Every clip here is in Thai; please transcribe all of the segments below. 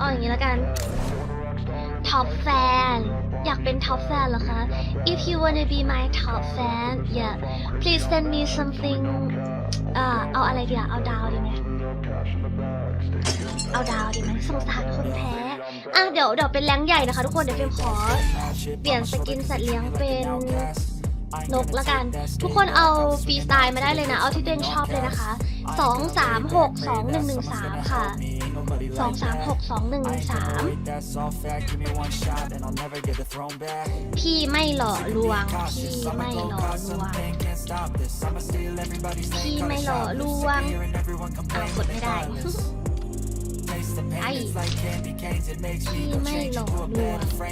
เอาอย่างนี้แล้วกัน top fan อยากเป็น top fan เหรอคะ if you wanna be my top fan yeah please send me something อ่าเอาอะไรดีอะเอาดาวดีไหมเอาดาวดีไหมสงสารคนแพ้อะเดี๋ยวเดี๋ยวเป็นแรงใหญ่นะคะทุกคนเดี๋ยวเฟรมขอ เปลี่ยนสกินสัตว์เลี้ยงเป็น นกละกัน ทุกคนเอาฟรีสไตล์มาได้เลยนะ เอาที่ตัวเองชอบเลยนะคะ 2 3 6 2 1 1 3 ค่ะ 2 3 6 2 1 1 3พี่ไม่หล่อลวง พี่ไม่หล่อลวง พี่ไม่หล่อลวงอะกดไม่ได้ ไอ้พี่ไม่หล่อลวงไป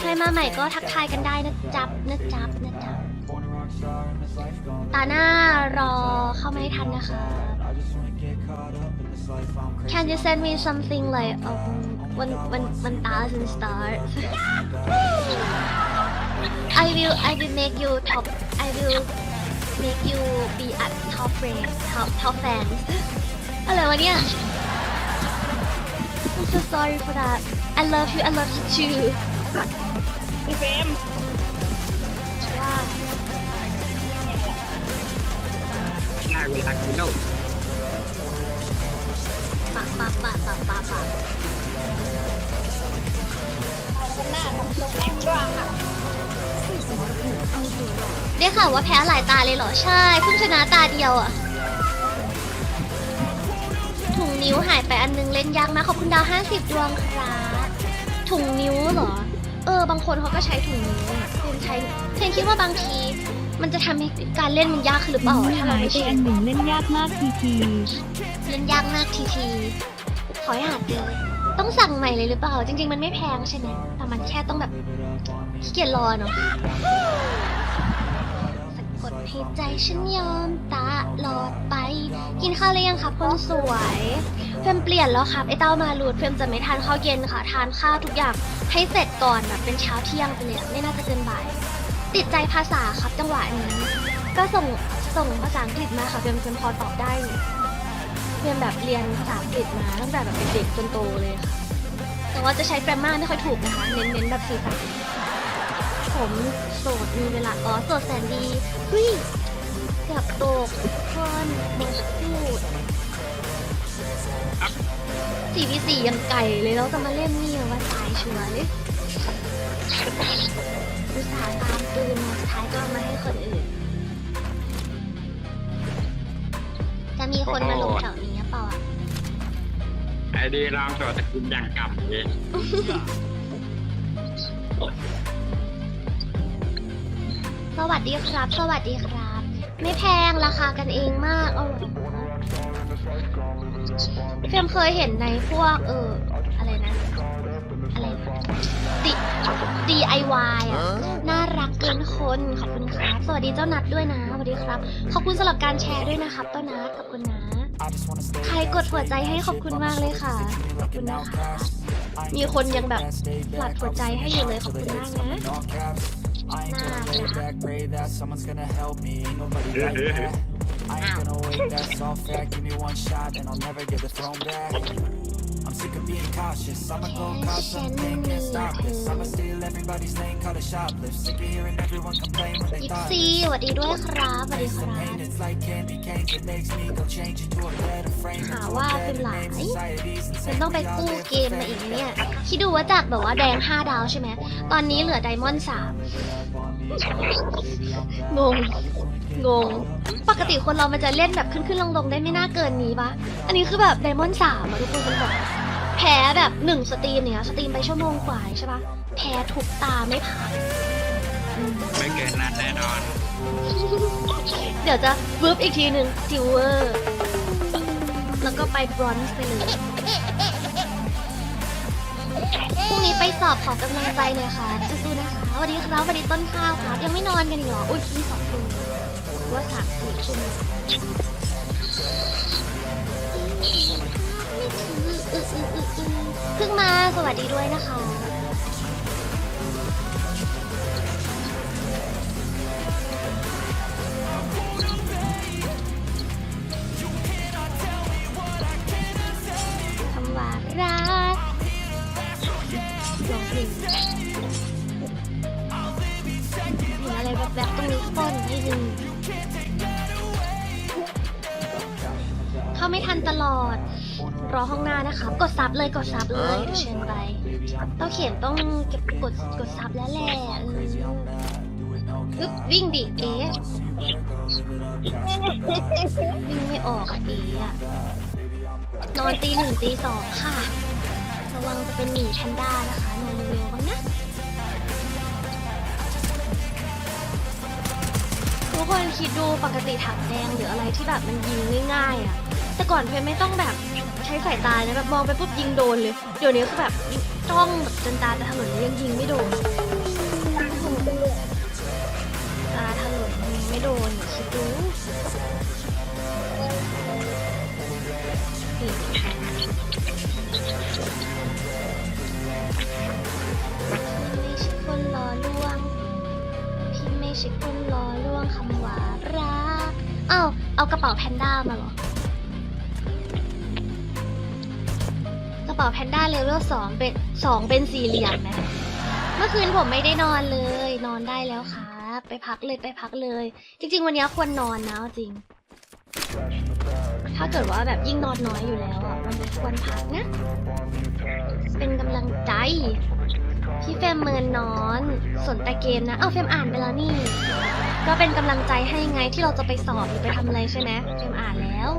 ใครมาใหม่ก็ทักทายกันได้นะจับนะจับนะจับตาหน้ารอเข้าไม่ทันนะคะ Can you send me something like um one one one thousand stars I will I will make you top I will make you be a top friend top top fans อะไรวะเนี่ย I'm so sorry for that I love you I love you too พี่เฟรมว่าได้เวลากินแล้วปะปะปะปะปะปะคนหน้าทำทรงแอคด้วยค่ะได้ข่าวว่าแพ้หลายตาเลยเหรอ ใช่เพิ่งชนะตาเดียวอะ นิ้วหายไปอันนึงเล่นยากมากขอบคุณดาว50 ดวงครับถุงนิ้วเหรอ เออบางคนเขาก็ใช้ถุงนิ้วเพนใช้เพนคิดว่าบางที มันจะทำให้การเล่นมันยากขึ้นหรือเปล่าถ้าเราหายไม่ไปชิอันนหนึ่งเล่นยากมากทีทีเล่นยากมากทีทีขอให้หาเจอต้องสั่งใหม่เลยหรือเปล่า จริง ๆ มันไม่แพงใช่ไหมแต่มันแค่ต้องแบบขี้เกียจรอเนาะสะกด ให้ใจฉันยอมตลอดไป กินข้าวหรือยังครับคนสวย เฟรมเปลี่ยนแล้วครับไอเต้ามาลูดเฟรมจะไม่ทานข้าวเย็นค่ะทานข้าวทุกอย่างให้เสร็จก่อนแบบเป็นเช้าเที่ยงไปเลยไม่น่าจะเกินบ่าย ติดใจภาษาครับจังหวะนี้ ก็ส่งส่งภาษาอังกฤษมาค่ะเฟรมเฟรมพอตอบได้เฟรมแบบเรียนภาษาอังกฤษมาตั้งแต่แบบเป็นเด็กจนโตเลยค่ะแต่ว่าจะใช้แกรมมาไม่ค่อยถูกนะคะเน้นๆแบบสื่อสาร ผมโสดมีเวลาอ๋อโสดแสนดีเฮ้ยเกือบตกทุกคนบทพูดสี่วีสี่ยังไก่เลยแล้วจะมาเล่นนี่ว่าตายชัวร์เลยอุตส่าห์ตามปืนมาสุดท้ายก็เอามาให้คนอื่น จะมีคนมาลงแถวนี้หรือเปล่าอะไอดีลองตัวตะกินอย่างกำเลย สวัสดีครับ สวัสดีครับ ไม่แพงราคากันเองมากออาเฟรมเคยเห็นในพวกเอออะไรนะอะไรดิ DIY อะน่ารักเกินคนขอบคุณครับ สวัสดีเจ้านัดด้วยนะสวัสดีครับขอบคุณสำหรับการแชร์ด้วยนะครับเจ้านัดขอบคุณนะใครกดหัวใจให้ขอบคุณมากเลยค่ะขอบคุณนะคะมีคนยังแบบหลัดหัวใจให้อยู่เลยขอบคุณมากนะ I ain't gonna lay ah. back, pray that someone's gonna help me. Ain't nobody like that. I ain't gonna wait, that's all fact. Give me one shot and I'll never get the throne back. I'm sick of being cautious. I'ma go cause something can't stop this. I'ma steal everybody's lane, call it shoplift. Sick of hearing everyone complain when they ยิป thought ซีสวัสดีด้วยครับสวัสดีครับ pain. It's like candy canes. It makes me go change into a better frame. หา into a ว่าเป็น better หลาย name. Society's ฉัน insane. ต้องไปกู้เกมมาอีกเนี่ยคิดดูว่าจากแบบว่าแดง 5 ดาวใช่ไหม ตอนนี้เหลือไดมอนด์3 งง งง ปกติคนเรามันจะเล่นแบบขึ้นขึ้นลงลงๆได้ไม่น่าเกินนี้ปะอันนี้คือแบบไดมอนด์สามอะทุกคนมันแบบแพ้แบบหนึ่งสตรีมเนี่ยสตรีมไปชั่วโมงกว่าใช่ปะแพ้ทุกตาไม่ผ่านอืมไม่เกินนั้นแน่นอน เดี๋ยวจะวืบอีกทีหนึ่งซิลเวอร์ แล้วก็ไปบรอนซ์ไปเลยพรุ่งนี้ไปสอบขอกำลังใจหน่อยค่ะสู้ๆนะคะส วัสดีครับสวัสดีต้นข้าวครับ ยังไม่นอนกันอีกเหรอ อุ้ยมีสองคนว่าสามสี่คนเพิ่งมาสวัสดีด้วยนะคะคำว่ารักลองเพลง แบๆตรงนี้กคนให้ยิงเข้าไม่ทันตลอด รอห้องหน้านะคะกดซับเลยกดซับเลยเดี๋ยวเชิญไปต้องเขียนต้องเก็บกดกดซับแล้วแหละปึ๊บวิ่งดิเอ๊ะวิ่งไม่ออกอะเอ๊ะนอนตีหนึ่งตีสองค่ะ ระวังจะเป็นหมีแพนด้านะคะนอนเร็วๆบ้างนะ ทุกคนคิดดูปกติถังแดงหรืออะไรที่แบบมันยิงง่ายๆอะแต่ก่อนเพนไม่ต้องแบบใช้สายตานะแบบมองไปปุ๊บยิงโดนเลย เดี๋ยวนี้คือแบบจ้องแบบจนตาจะถลนแล้วยังยิงไม่โดนตาถลนยิงไม่โดนคิดดู เอากระเป๋าแพนด้ามาเหรอ กระเป๋าแพนด้าเลเวลสองเป็นสองเป็นสี่เหลี่ยมนะ เมื่อคืนผมไม่ได้นอนเลย นอนได้แล้วครับ ไปพักเลยไปพักเลย จริง ๆ วันนี้ควรนอนนะจริง ถ้าเกิดว่าแบบยิ่งนอนน้อยอยู่แล้วอะมันควรพักนะ เป็นกำลังใจ พี่เฟมเมินนอน สนแต่เกมนะ เอาเฟมอ่านไปแล้วนี่ ก็เป็นกำลังใจให้ไงที่เราจะไปสอบหรือไปทำอะไรใช่ไหมเฟรมอ่านแล้ว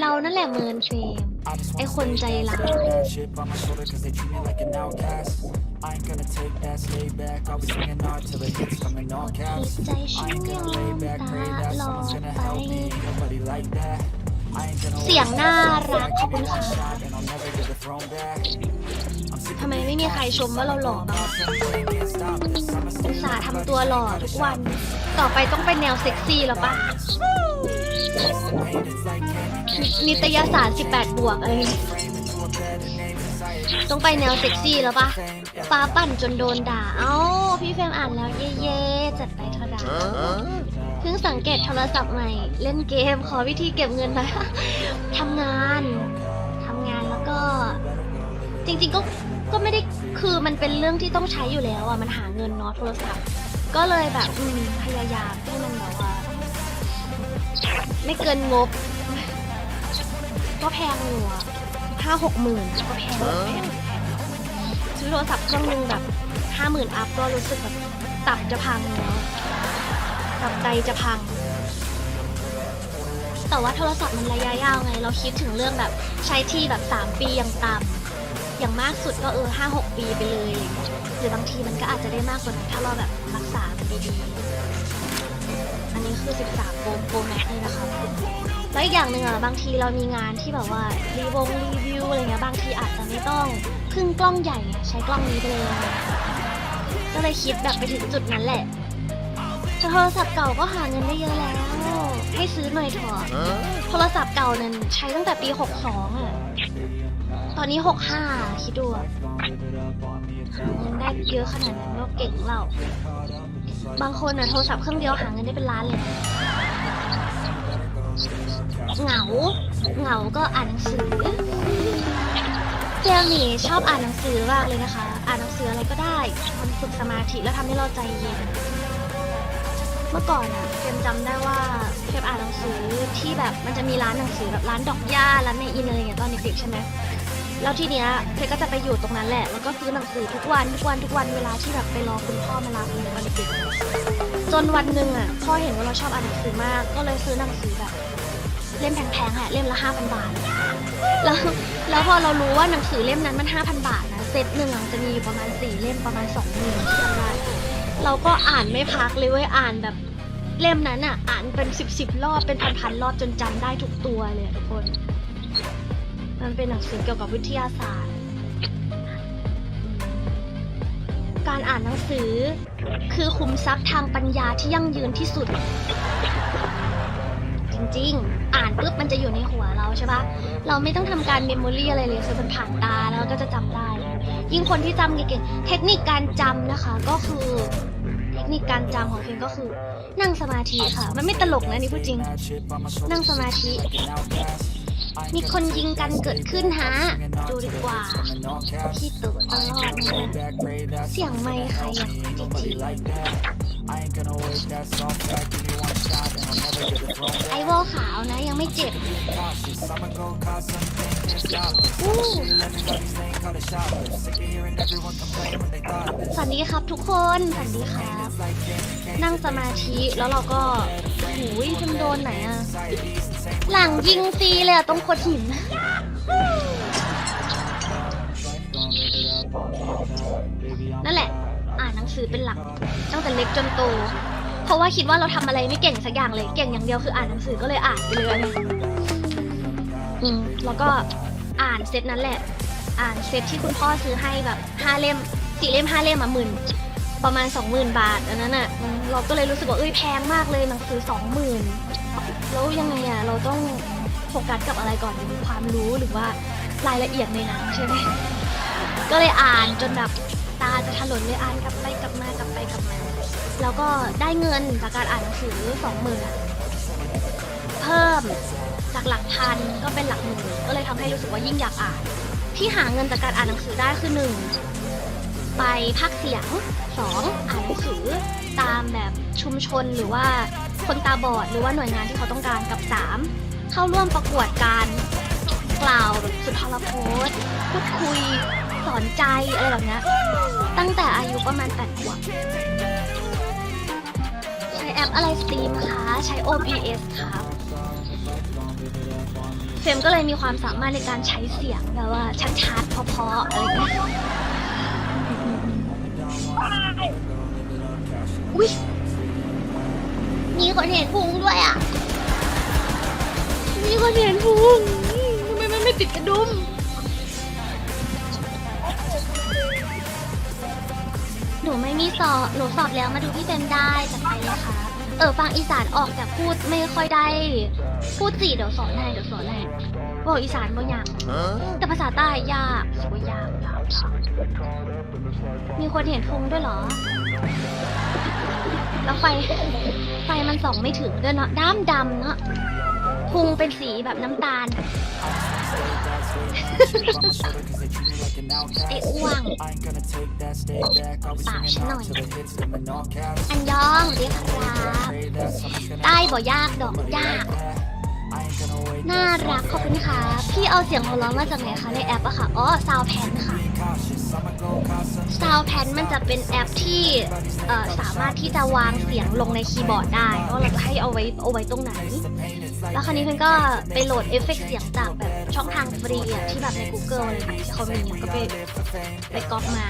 เรานั่นแหละเมินเฟรมไอคนใจร้าย Chip on my shoulder cause they treat me like an outcast. I ain't gonna take that, stay back. I'll be singing hard till it hits from an all จิ caps. ตใจฉั I น ain't ยอ gonna lay ม back, ตา pray that หลอ someone's ด gonna ไป help me. Nobody like that. I ain't gonna เสียง let น่า that รัก back. ขอบ Give คุ me ณค่ะ ทำไมไม่มีใครชมว่าเราหล่อบ้างอุตส่าห์ทำตัวหล่อทุกวัน ต่อไปต้องเป็นแนวเซ็กซี่แล้วปะนิตยสาร 18 บวกอะไรอย่างงี้ต้องไปแนวเซ็กซี่แล้วปะป้าปั่นจนโดนด่า เอ้า พี่เฟรมอ่านแล้วเย่ๆจัดไปเท่าดาเพิ่งสังเกตโทรศัพท์ใหม่ เล่นเกมขอวิธีเก็บเงินหนะทำงาน ทำงานแล้วก็ จริง ๆ ก็ ก็ไม่ได้คือมันเป็นเรื่องที่ต้องใช้อยู่แล้วอะมันหาเงินเนาะโทรศัพท์ ก็เลยแบบอืมพยายามให้มันแบบว่า ไม่เกินงบ ก็แพงอยู่อะห้าหกหมื่นก็แพงแพงแพงซื้อโทรศัพท์เครื่องนึงแบบห้าหมื่นอัพก็รู้สึกแบบตับจะพังแล้วตับไตจะพัง แต่ว่าโทรศัพท์มันระยะยาวไง เราคิดถึงเรื่องแบบใช้ที่แบบสามปีอย่างต่ำ อย่างมากสุดก็เออห้าหกปีไปเลยเงี้ยหรือบางทีมันก็อาจจะได้มากกว่านั้นถ้าเราแบบรักษามันดีๆอันนี้คือ 13โปรโปรแม็กเลยนะคะแล้วอีกอย่างหนึ่งอะบางทีเรามีงานที่แบบว่ารีวงรีวิวอะไรเงี้ยบางทีอาจจะไม่ต้องพึ่งกล้องใหญ่ไงใช้กล้องนี้ไปเลยก็เลยคิดแบบไปถึงจุดนั้นแหละแต่โทรศัพท์เก่าก็หาเงินได้เยอะแล้ว ให้ซื้อหน่อยเถอะโทรศัพท์เก่านั้นใช้ตั้งแต่ปี 62 อะ ตอนนี้65คิดดูหาเงินได้เยอะขนาดนั้นก็เก่งเราบางคนอะโทรศัพท์เครื่องเดียวหาเงินได้เป็นล้านเลยนะเหงา เหงาก็อ่านหนังสือเจลนี่ชอบอ่านหนังสือมากเลยนะคะ อ่านหนังสืออะไรก็ได้ มันฝึกสมาธิแล้วทำให้เราใจเย็น เมื่อก่อนอะเฟมจำได้ว่าเฟมอ่านหนังสือที่แบบมันจะมีร้านหนังสือแบบร้านดอกหญ้าร้านในอินอะไรอย่างเงี้ยตอนเด็กๆใช่ไหม แล้วทีเนี้ยเฟมก็จะไปอยู่ตรงนั้นแหละ แล้วก็ซื้อหนังสือทุกวันทุกวันทุกวันเวลาที่แบบไปรอคุณพ่อมารับเลยตอนเด็กๆจนวันหนึ่งอะพ่อเห็นว่าเราชอบอ่านหนังสือมาก ก็เลยซื้อหนังสือแบบ เล่มแพงๆอะเล่มละห้าพันบาท แล้วแล้วพอเรารู้ว่าหนังสือเล่มนั้นมันห้าพันบาทนะเซตหนึ่งจะมีอยู่ประมาณสี่เล่มประมาณสองหมื่นที่จำได้เราก็อ่านไม่พักเลยเว้ยอ่านแบบเล่มนั้นอะ อ่านเป็นสิบสิบรอบเป็นพันพันๆรอบจนจำได้ทุกตัวเลยทุกคน มันเป็นหนังสือเกี่ยวกับวิทยาศาสตร์ การอ่านหนังสือ คือคุมทรัพย์ทางปัญญาที่ยั่งยืนที่สุด จริงๆ อ่านปุ๊บมันจะอยู่ในหัวเราใช่ปะเราไม่ต้องทำการเมมโมรีอะไรเลยคือมันผ่านตาแล้วก็จะจำได้ ยิ่งคนที่จำเก่งๆ เทคนิคการจำนะคะก็คือเทคนิคการจำของเคนก็คือ นั่งสมาธิค่ะ มันไม่ตลกนะนี่พูดจริง นั่งสมาธิ มีคนยิงกันเกิดขึ้นฮะ ดูดีกว่า พี่ตึกตลอดนเสียงไม่ใครอยาะไอวอลขาวนะยังไม่เจ็บสวัสดีครับทุกคนสวัสดีครับ นั่งสมาธิแล้วเราก็หูยมันโดนไหนอะ หลังยิงฟรีเลยอะตรงโคดหิน นั่นแหละ อ่านหนังสือเป็นหลัก ตั้งแต่เล็กจนโต เพราะว่าคิดว่าเราทำอะไรไม่เก่งสักอย่างเลย เก่งอย่างเดียวคืออ่านหนังสือก็เลยอ่านไปเลยอืมแล้วก็อ่านเซตนั้นแหละ อ่านเซตที่คุณพ่อซื้อให้แบบห้าเล่มสี่เล่มห้าเล่มอะหมื่นประมาณสองหมื่นบาทอันนั้นอะ เราก็เลยรู้สึกว่าเอ้ยแพงมากเลยหนังสือสองหมื่น แล้วยังไงอะเราต้องโฟกัสกับอะไรก่อนดีความรู้หรือว่ารายละเอียดในหนังใช่ไหมก็เลยอ่านจนแบบตาจะถลนเลยอ่านกลับไปกลับมากลับไปกลับมาแล้วก็ได้เงินจากการอ่านหนังสือสองหมื่นเพิ่มจากหลักพันก็เป็นหลักหมื่นก็เลยทำให้รู้สึกว่ายิ่งอยากอ่าน ที่หาเงินจากการอ่านหนังสือได้คือหนึ่งไปพักเสียงสองอ่านหนังสือตามแบบชุมชนหรือว่า คนตาบอดหรือว่าหน่วยงานที่เขาต้องการกับสามเข้าร่วมประกวดการกล่าวแบบสุนทรพจน์พูดคุยสอนใจอะไรแบบนี้ตั้งแต่อายุประมาณแปดขวบใช้แอปอะไรสตรีมคะใช้ OBS ครับเฟมก็เลยมีความสามารถในการใช้เสียงแบบว่าชัดๆเพาะๆอะไรอย่างเงี้ยอุ้ย คนเห็นพุงด้วยอะ มีคนเห็นพุงทำไมมันไม่ติดกระดุมหนูไม่มีสอบ หนูสอบแล้วมาดูพี่เต็มได้จัดไปเลยค่ะ เออฟังอีสานออกแต่พูดไม่ค่อยได้ พูดจีเดี๋ยวสอนให้เดี๋ยวสอนให้บอกอีสานบ่ยากแต่ภาษาใต้ยากสวยยากยากมีคนเห็นพุงด้วยเหรอแล้วไฟไฟมันส่องไม่ถึงด้วยเนาะดำดำเนาะพุงเป็นสีแบบน้ำตาลไอ้อ้วงปากฉันหน่อย อันยองเรียกครับใต้บ่ยากดอกยากน่ารักขอบคุณค่ะ พี่เอาเสียงหัวเราะมาจากไหนคะในแอปอะค่ะ อ๋อ ซาวแพนค่ะ Cautious, I'ma go cause some ซาวแพนมันจะเป็นแอปที่สามารถที่จะวางเสียงลงในคีย์บอร์ดได้ว่าเราจะให้เอาไว้เอาไว้ตรงไหน แล้วคราวนี้เพื่อนก็ไปโหลดเอฟเฟกต์เสียงจากแบบช่องทางฟรีอะที่แบบใน Google อะไรอย่างเงี้ยที่เขามีก็ไปไปก๊อปมา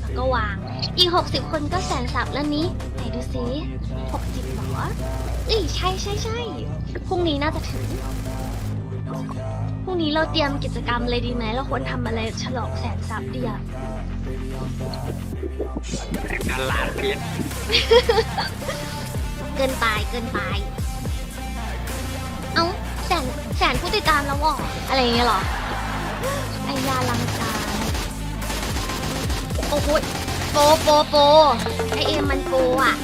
แล้วก็วาง อีก 60 คนก็แสนสับแล้วนี้ไหนดูซิ60หรอเอ้ยใช่ใช่ใช่พรุ่งนี้น่าจะถึงพรุ่งนี้เราเตรียมกิจกรรมเลยดีไหมเราควรทำอะไรฉลองแสนซับดีอะ ตลาดพิษเกินไปเกินไป เอ้าแสนแสนผู้ติดตามแล้วเหรอะไรอย่างเงี้ยเหรอไอยาลังการโอ้โหโปโปโปไอเอ็มมันโปอะ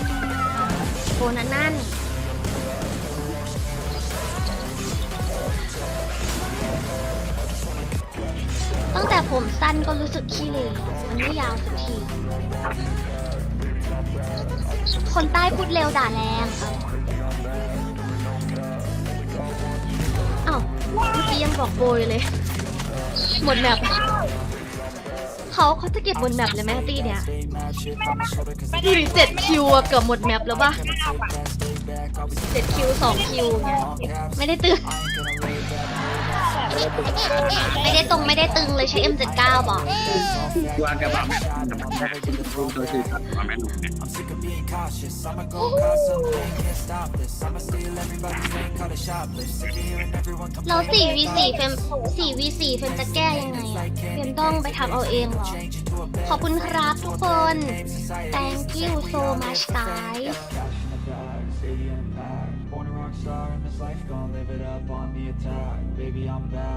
โปนั่นนั่น ตั้งแต่ผมสั้นก็รู้สึกขี้เหร่มันไม่ยาวสักที คนใต้พูดเร็วด่าแรงเอ้าวเมื่อกี้ยังบอกโบยเลย หมดแมปเขาเขาจะเก็บหมดแมปเลยไหมตี้เนี่ยดูดิเจ็ดคิวอะเกือบหมดแมปแล้วปะเจ็ดคิวสองคิวเนี่ยไม่ได้ตึง ไม่ได้ตรงไม่ได้ตึงเลยใช้ M79 บอกตัวกระบะแม่รู้ตัวคือสัตว์ว่าแม่หนุ่มเนี่ย I'm sick of being cautious. I'ma go cause something, can't stop this. I'ma steal everybody's name, call it shoplift. Sick of hearing everyone แล้ว complain. 4 v 4 เฟม4 v 4 เฟมจะแก้ยังไงอะเฟมต้องไปทำเอาเองเหรอขอบคุณครับทุกคน thank you so much guys life, gon' live it up on the attack. Baby, I'm back.